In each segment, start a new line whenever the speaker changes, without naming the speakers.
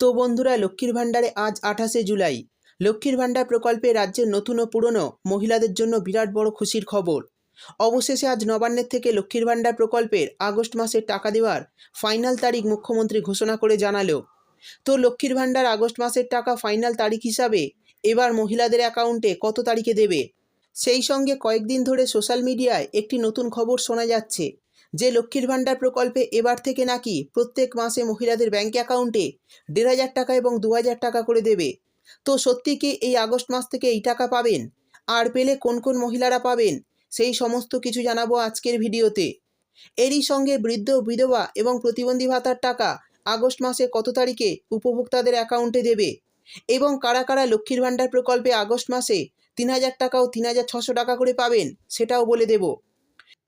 তো বন্ধুরা, লক্ষ্মীর ভাণ্ডারে আজ আঠাশে জুলাই। লক্ষ্মীর ভাণ্ডার প্রকল্পে রাজ্যের নতুন ও পুরনো মহিলাদের জন্য বিরাট বড় খুশির খবর। অবশেষে আজ নবান্নের থেকে লক্ষ্মীর ভাণ্ডার প্রকল্পের আগস্ট মাসের টাকা দেওয়ার ফাইনাল তারিখ মুখ্যমন্ত্রী ঘোষণা করে জানালো। তো লক্ষ্মীর ভাণ্ডার আগস্ট মাসের টাকা ফাইনাল তারিখ হিসাবে এবার মহিলাদের অ্যাকাউন্টে কত তারিখে দেবে? সেই সঙ্গে কয়েকদিন ধরে সোশ্যাল মিডিয়ায় একটি নতুন খবর শোনা যাচ্ছে। যে লক্ষ্মীর ভাণ্ডার প্রকল্পে এবার থেকে নাকি প্রত্যেক মাসে মহিলাদের ব্যাঙ্ক অ্যাকাউন্টে দেড় হাজার টাকা এবং দু হাজার টাকা করে দেবে। তো সত্যি কি এই আগস্ট মাস থেকে এই টাকা পাবেন? আর পেলে কোন কোন মহিলারা পাবেন? সেই সমস্ত কিছু জানাব আজকের ভিডিওতে। এরই সঙ্গে বৃদ্ধ, বিধবা এবং প্রতিবন্ধী ভাতার টাকা আগস্ট মাসে কত তারিখে উপভোক্তাদের অ্যাকাউন্টে দেবে? এবং কারা কারা লক্ষ্মীর ভাণ্ডার প্রকল্পে আগস্ট মাসে তিন হাজার টাকা ও তিন হাজার ছশো টাকা করে পাবেন, সেটাও বলে দেব।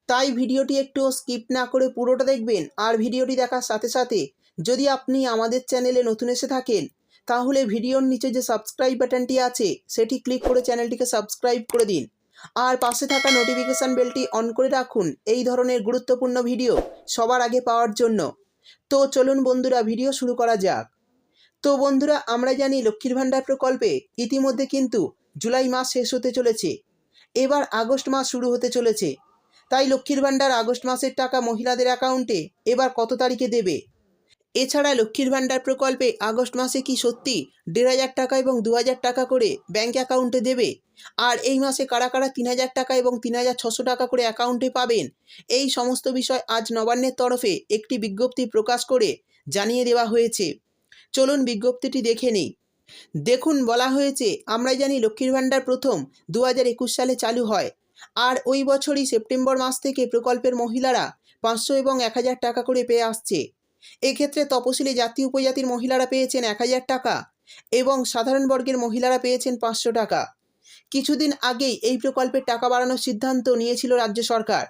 তাই ভিডিওটি একটু স্কিপ না করে পুরোটা দেখবেন আর ভিডিওটি দেখার সাথে সাথে যদি আপনি আমাদের চ্যানেলে নতুন এসে থাকেন, তাহলে ভিডিওর নিচে যে সাবস্ক্রাইব বাটনটি আছে, সেটি ক্লিক করে চ্যানেলটিকে সাবস্ক্রাইব করে দিন। আর পাশে থাকা নোটিফিকেশান বেলটি অন করে রাখুন এই ধরনের গুরুত্বপূর্ণ ভিডিও সবার আগে পাওয়ার জন্য। তো চলুন বন্ধুরা, ভিডিও শুরু করা যাক। তো বন্ধুরা, আমরা জানি লক্ষ্মীর ভাণ্ডার প্রকল্পে ইতিমধ্যে কিন্তু জুলাই মাস শেষ হতে চলেছে। এবার আগস্ট মাস শুরু হতে চলেছে। তাই লক্ষ্মীর ভাণ্ডার আগস্ট মাসের টাকা মহিলাদের অ্যাকাউন্টে এবার কত তারিখে দেবে? এছাড়া লক্ষ্মীর ভাণ্ডার প্রকল্পে আগস্ট মাসে কি সত্যি দেড় হাজার টাকা এবং দু হাজার টাকা করে ব্যাঙ্ক অ্যাকাউন্টে দেবে? আর এই মাসে কারা কারা তিন হাজার টাকা এবং তিন হাজার ছশো টাকা করে অ্যাকাউন্টে পাবেন? এই সমস্ত বিষয় আজ নবান্নের তরফে একটি বিজ্ঞপ্তি প্রকাশ করে জানিয়ে দেওয়া হয়েছে। চলুন বিজ্ঞপ্তিটি দেখে নিই। দেখুন, বলা হয়েছে আমরা জানি লক্ষ্মীর ভাণ্ডার প্রথম দু হাজার একুশ সালে চালু হয়। আর ওই বছরই সেপ্টেম্বর মাস থেকে প্রকল্পের মহিলারা পাঁচশো এবং এক হাজার টাকা করে পেয়ে আসছে। এক্ষেত্রে তপশিলি জাতি উপজাতির মহিলারা পেয়েছেন এক হাজার টাকা এবং সাধারণ বর্গের মহিলারা পেয়েছেন পাঁচশো টাকা। কিছুদিন আগেই এই প্রকল্পের টাকা বাড়ানোর সিদ্ধান্ত নিয়েছিল রাজ্য সরকার।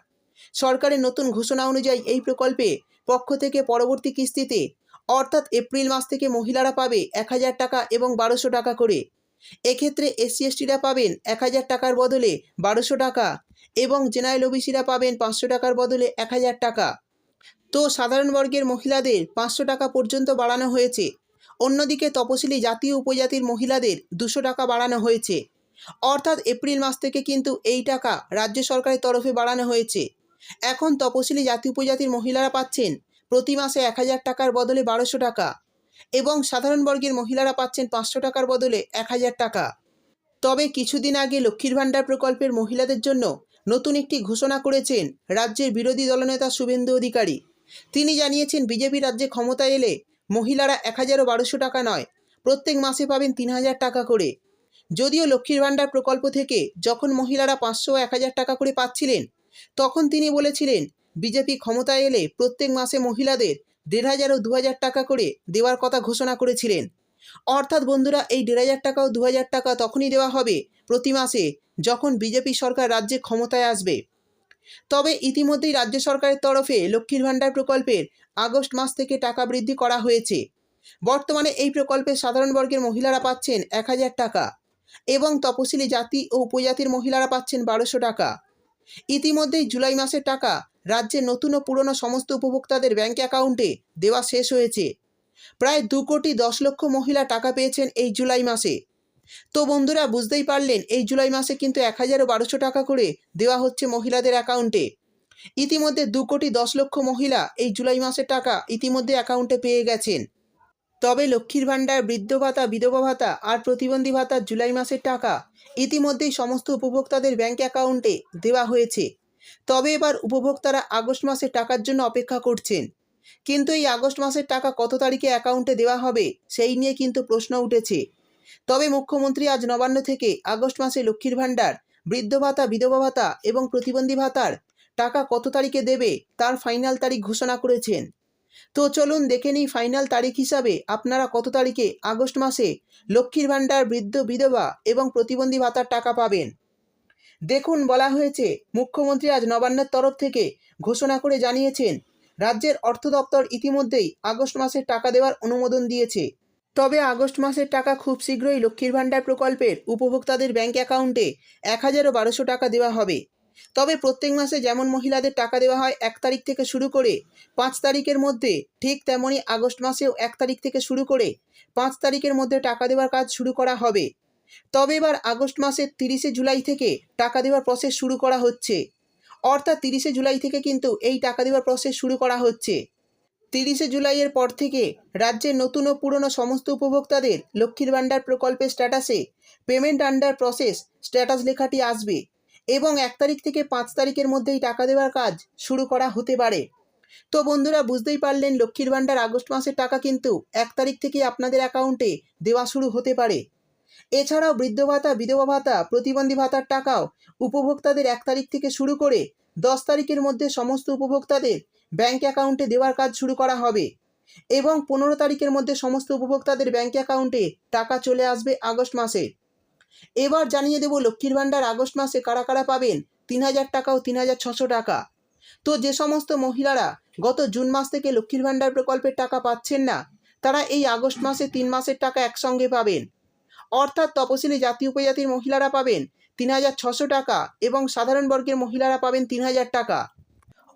সরকারের নতুন ঘোষণা অনুযায়ী এই প্রকল্পে পক্ষ থেকে পরবর্তী কিস্তিতে অর্থাৎ এপ্রিল মাস থেকে মহিলারা পাবে এক হাজার টাকা এবং বারোশো টাকা করে। এক্ষেত্রে এসসি এসটিরা পাবেন এক হাজার টাকার বদলে বারোশো টাকা এবং জেনারেল ওবিসিরা পাবেন পাঁচশো টাকার বদলে এক হাজার টাকা। তো সাধারণ বর্গের মহিলাদের পাঁচশো টাকা পর্যন্ত বাড়ানো হয়েছে। অন্যদিকে তপশিলি জাতীয় উপজাতির মহিলাদের দুশো টাকা বাড়ানো হয়েছে। অর্থাৎ এপ্রিল মাস থেকে কিন্তু এই টাকা রাজ্য সরকারের তরফে বাড়ানো হয়েছে। এখন তপশিলি জাতি উপজাতির মহিলারা পাচ্ছেন প্রতি মাসে এক হাজার টাকার বদলে বারোশো টাকা। এবং সাধারণ বর্গের মহিলারা পাচ্ছেন পাঁচশো টাকার বদলে এক হাজার টাকা। তবে কিছুদিন আগে লক্ষ্মীর ভাণ্ডার প্রকল্পের মহিলাদের জন্য নতুন একটি ঘোষণা করেছেন রাজ্যের বিরোধী দলনেতা শুভেন্দু অধিকারী। তিনি জানিয়েছেন, বিজেপি রাজ্যে ক্ষমতায় এলে মহিলারা এক হাজারও বারোশো টাকা নয়, প্রত্যেক মাসে পাবেন তিন হাজার টাকা করে। যদিও লক্ষ্মীর ভাণ্ডার প্রকল্প থেকে যখন মহিলারা পাঁচশো এক হাজার টাকা করে পাচ্ছিলেন, তখন তিনি বলেছিলেন, বিজেপি ক্ষমতায় এলে প্রত্যেক মাসে মহিলাদের দেড় হাজার ও দু হাজার টাকা করে দেওয়ার কথা ঘোষণা করেছিলেন। অর্থাৎ বন্ধুরা, এই দেড় হাজার টাকা ও দু হাজার টাকা তখনই দেওয়া হবে প্রতি মাসে যখন বিজেপি সরকার রাজ্যে ক্ষমতায় আসবে। তবে ইতিমধ্যেই রাজ্য সরকারের তরফে লক্ষ্মীর ভাণ্ডার প্রকল্পের আগস্ট মাস থেকে টাকা বৃদ্ধি করা হয়েছে। বর্তমানে এই প্রকল্পে সাধারণ বর্গের মহিলারা পাচ্ছেন এক হাজার টাকা এবং তপশিলি জাতি ও উপজাতির মহিলারা পাচ্ছেন বারোশো টাকা। ইতিমধ্যেই জুলাই মাসের টাকা রাজ্যের নতুন ও পুরনো সমস্ত উপভোক্তাদের ব্যাঙ্ক অ্যাকাউন্টে দেওয়া শেষ হয়েছে। প্রায় দু কোটি দশ লক্ষ মহিলা টাকা পেয়েছেন এই জুলাই মাসে। তো বন্ধুরা, বুঝতেই পারলেন, এই জুলাই মাসে কিন্তু এক হাজার বারোশো টাকা করে দেওয়া হচ্ছে মহিলাদের অ্যাকাউন্টে। ইতিমধ্যে দু কোটি দশ লক্ষ মহিলা এই জুলাই মাসের টাকা ইতিমধ্যে অ্যাকাউন্টে পেয়ে গেছেন। তবে লক্ষ্মীর ভাণ্ডার, বৃদ্ধ ভাতা, বিধবা ভাতা আর প্রতিবন্ধী ভাতার জুলাই মাসের টাকা ইতিমধ্যেই সমস্ত উপভোক্তাদের ব্যাঙ্ক অ্যাকাউন্টে দেওয়া হয়েছে। তবে এবার উপভোক্তারা আগস্ট মাসে টাকার জন্য অপেক্ষা করছেন। কিন্তু এই আগস্ট মাসের টাকা কত তারিখে অ্যাকাউন্টে দেওয়া হবে, সেই নিয়ে কিন্তু প্রশ্ন উঠেছে। তবে মুখ্যমন্ত্রী আজ নবান্ন থেকে আগস্ট মাসে লক্ষ্মীর ভাণ্ডার, বৃদ্ধ ভাতা, বিধবা ভাতা এবং প্রতিবন্ধী ভাতার টাকা কত তারিখে দেবে, তার ফাইনাল তারিখ ঘোষণা করেছেন। তো চলুন দেখে নিই ফাইনাল তারিখ হিসাবে আপনারা কত তারিখে আগস্ট মাসে লক্ষ্মীর ভাণ্ডার, বৃদ্ধ, বিধবা এবং প্রতিবন্ধী ভাতার টাকা পাবেন। দেখুন বলা হয়েছে, মুখ্যমন্ত্রী আজ নবান্নের তরফ থেকে ঘোষণা করে জানিয়েছেন, রাজ্যের অর্থ দপ্তর ইতিমধ্যেই আগস্ট মাসের টাকা দেওয়ার অনুমোদন দিয়েছে। তবে আগস্ট মাসের টাকা খুব শীঘ্রই লক্ষ্মীর ভাণ্ডার প্রকল্পের উপভোক্তাদের ব্যাঙ্ক অ্যাকাউন্টে এক হাজারও বারোশো টাকা দেওয়া হবে। তবে প্রত্যেক মাসে যেমন মহিলাদের টাকা দেওয়া হয় এক তারিখ থেকে শুরু করে পাঁচ তারিখের মধ্যে, ঠিক তেমনই আগস্ট মাসেও এক তারিখ থেকে শুরু করে পাঁচ তারিখের মধ্যে টাকা দেওয়ার কাজ শুরু করা হবে। তবে এবার আগস্ট মাসের তিরিশে জুলাই থেকে টাকা দেওয়ার প্রসেস শুরু করা হচ্ছে। অর্থাৎ তিরিশে জুলাই থেকে কিন্তু এই টাকা দেওয়ার প্রসেস শুরু করা হচ্ছে। তিরিশে জুলাইয়ের পর থেকে রাজ্যের নতুন ও পুরনো সমস্ত উপভোক্তাদের লক্ষ্মীর ভাণ্ডার প্রকল্পের স্ট্যাটাসে পেমেন্ট আন্ডার প্রসেস স্ট্যাটাস লেখাটি আসবে এবং এক তারিখ থেকে পাঁচ তারিখের মধ্যেই টাকা দেওয়ার কাজ শুরু করা হতে পারে। তো বন্ধুরা, বুঝতেই পারলেন লক্ষ্মীর ভাণ্ডার আগস্ট মাসের টাকা কিন্তু এক তারিখ থেকে আপনাদের অ্যাকাউন্টে দেওয়া শুরু হতে পারে। এছাড়াও বৃদ্ধ ভাতা, বিধবা ভাতা, প্রতিবন্ধী ভাতার টাকাও উপভোক্তাদের এক তারিখ থেকে শুরু করে দশ তারিখের মধ্যে সমস্ত উপভোক্তাদের ব্যাংক অ্যাকাউন্টে দেওয়ার কাজ শুরু করা হবে এবং পনেরো তারিখের মধ্যে সমস্ত উপভোক্তাদের ব্যাংক অ্যাকাউন্টে টাকা চলে আসবে আগস্ট মাসে। এবার জানিয়ে দেব লক্ষ্মীর ভাণ্ডার আগস্ট মাসে কারা কারা পাবেন? তিন হাজার টাকা ও তিন হাজার ছশো টাকা। তো যে সমস্ত মহিলারা গত জুন মাস থেকে লক্ষ্মীর ভাণ্ডার প্রকল্পের টাকা পাচ্ছেন না, তারা এই আগস্ট মাসে তিন মাসের টাকা একসঙ্গে পাবেন। অর্থাৎ তপশিলি জাতি উপজাতির মহিলারা পাবেন তিন হাজার ছশো টাকা এবং সাধারণ বর্গের মহিলারা পাবেন তিন হাজার টাকা।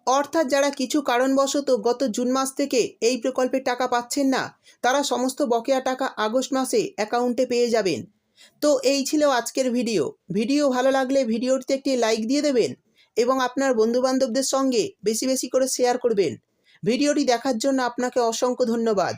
অর্থাৎ যারা কিছু কারণবশত গত জুন মাস থেকে এই প্রকল্পের টাকা পাচ্ছেন না, তারা সমস্ত বকেয়া টাকা আগস্ট মাসে অ্যাকাউন্টে পেয়ে যাবেন। তো এই ছিল আজকের ভিডিও। ভিডিও ভালো লাগলে ভিডিওটিতে একটি লাইক দিয়ে দেবেন এবং আপনার বন্ধুবান্ধবদের সঙ্গে বেশি বেশি করে শেয়ার করবেন। ভিডিওটি দেখার জন্য আপনাকে অসংখ্য ধন্যবাদ।